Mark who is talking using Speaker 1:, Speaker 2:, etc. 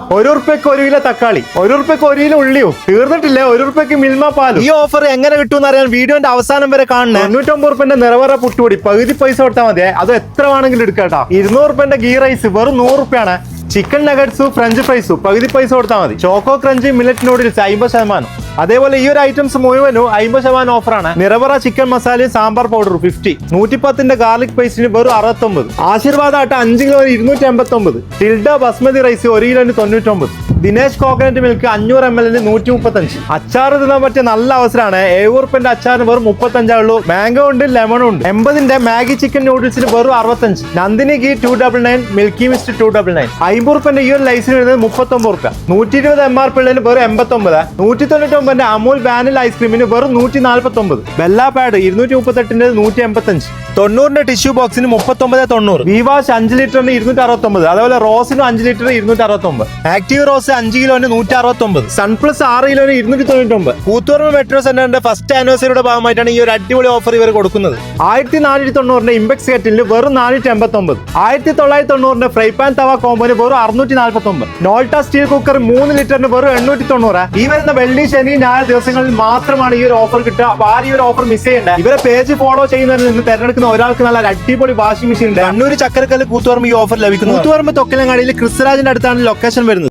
Speaker 1: ഒരു ഉറുപ്പ്യക്ക് ഒരു കിലോ തക്കാളി ഒരു ഉറുപ്പ്യക്ക് ഒരു കിലോ ഉള്ളിയോ. തീർന്നിട്ടില്ല ഒരു ഉറുപ്പ്യക്ക് മിൽമ പാലും. ഈ ഓഫർ എങ്ങനെ കിട്ടും അറിയാൻ വീഡിയോന്റെ അവസാനം വരെ കാണണം. തൊണ്ണൂറ്റൊമ്പത് ഉറുപ്പ്യന്റെ നിറവറ പുട്ടുപൊടി പകുതി പൈസ കൊടുത്താൽ മതി. അത് എത്ര വേണമെങ്കിലും എടുക്കാട്ടോ ഇരുന്നൂറ് ഉറുപ്പ്യന്റെ ഗീ റൈസ് വെറും നൂറ് ഉറുപ്പ്യാണ് ചിക്കൻ നഗറ്റ്സും ഫ്രഞ്ച് ഫ്രൈസും പകുതി പൈസ കൊടുത്താൽ മതി. ചോക്കോ ക്രഞ്ച് മില്ലറ്റ് നൂഡിൽസ് അമ്പത് ശതമാനം. അതേപോലെ ഈ ഒരു ഐറ്റംസ് മുഴുവനും അമ്പത് ശതമാനം ഓഫറാണ് നിറവറ ചിക്കൻ മസാലയും സാമ്പാർ പൗഡർ ഫിഫ്റ്റി നൂറ്റി പത്തിന്റെ ഗാർലിക് പേസ്റ്റിന് വെറും അറുപത്തൊമ്പത്. ആട്ട അഞ്ച് കിലോ ഇരുന്നൂറ്റി എൺപത്തി ഒമ്പത് ടിൽഡ ബസ്മതി റൈസ് ഒരു കിലോന് തൊണ്ണൂറ്റൊമ്പത്. ദിനേശ് കോക്കനട്ട് മിൽക്ക് അഞ്ഞൂറ് എം എല്ലിന് നൂറ്റി മുപ്പത്തഞ്ച് അച്ചാർ തിന്നാൻ പറ്റിയ നല്ല അവസരമാണ്. ഏഴുറുപ്പിന്റെ അച്ചാറിന് വെറും മുപ്പത്തി ഉള്ളൂ. മാംഗോ ഉണ്ട് ലെമണും ഉണ്ട്. എൺപതിന്റെ മാഗി ചിക്കൻ നൂഡിൽസിന് വെറും അറുപത്തഞ്ച്. Nandini ghee two double nine milky mist two double nine അമ്പത് റുപ്യന്റെ ഈ ഒരു ലൈസിന് വരുന്നത് മുപ്പത്തൊമ്പത് റുപ്യ. നൂറ്റി ഇരുപത് എം ആർ പിള്ളേന് വെറും വെറും എൺപത്തൊമ്പത്. നൂറ്റി തൊണ്ണൂറ്റൊമ്പതിന്റെ അമൂൽ വാനിൽ ഐസ്ക്രീമിന് വെറും നൂറ്റി നാൽപ്പത്തി ഒമ്പത് ബെല്ല പാഡ് ഇരുന്നൂറ്റി മുപ്പത്തെട്ടിന്റെ നൂറ്റി എൺപത്തഞ്ച് തൊണ്ണൂറിന്റെ ടിഷ്യൂ ബോക്സിന് മുപ്പത്തൊമ്പത് തൊണ്ണൂറ്. വിവാഷ് അഞ്ച് ലിറ്ററിന് ഇരുന്നൂറ്റി അറുപത്തൊമ്പത് അതേപോലെ റോസിന് അഞ്ച് ലിറ്റർ ഇരുന്നൂറ്റി അറുപത്തൊമ്പത് ആക്റ്റീവ് റോസ് അഞ്ച് കിലോന് നൂറ്റി അറുപത്തൊമ്പത് സൺപ്ലസ് ആറ് കിലോന് ഇരുന്നൂറ്റി തൊണ്ണൂറ്റൊമ്പത് കൂത്തുപറമ്പ് മെട്രോ സെന്ററിന്റെ ഫസ്റ്റ് ആനിവേഴ്സറിയുടെ ഭാഗമായിട്ടാണ് ഈ ഒരു അടിപൊളി ഓഫർ ഇവർ കൊടുക്കുന്നത്. ആയിരത്തി നാനൂറ്റി തൊണ്ണൂറിന്റെ ഇമ്പെക്സ് കെറ്റിൽ വെറും നാനൂറ്റി എൺപത്തി ഒമ്പത് ആയിരത്തി തൊള്ളായിരത്തി തൊണ്ണൂറിന്റെ ഫ്രൈ പാൻ തവ കോമ്പോന് വെറും അറുന്നൂറ്റി നാൽപ്പത്തി ഒമ്പത് നോൾട്ട സ്റ്റീൽ കുക്കർ മൂന്ന് ലിറ്ററിന് വെറും എണ്ണൂറ്റി തൊണ്ണൂറ് ഈ വരുന്ന വെള്ളി ശനി ഞായർ ദിവസങ്ങളിൽ മാത്രമാണ് ഈ ഒരു ഓഫർ കിട്ടുക. അപ്പൊ ആരും ഈ ഒരു ഓഫർ മിസ് ചെയ്യണ്ട. ഇവരെ പേജ് ഫോളോ ചെയ്യുന്നതിൽ നിന്ന് തെരഞ്ഞെടുക്കുന്ന ഒരാൾക്ക് നല്ല അടിപൊളി വാഷിംഗ് മെഷീൻ ഉണ്ട്. കണ്ണൂർ ചക്കരക്കല്ല് കൂത്തുപറമ്പ് ഈ ഓഫർ ലഭിക്കുന്നു. കൂത്തുപറമ്പ് തൊക്കലങ്ങാടിയിൽ ക്രിസ്തുരാജിന്റെ അടുത്താണ് ലൊക്കേഷൻ വരുന്നത്.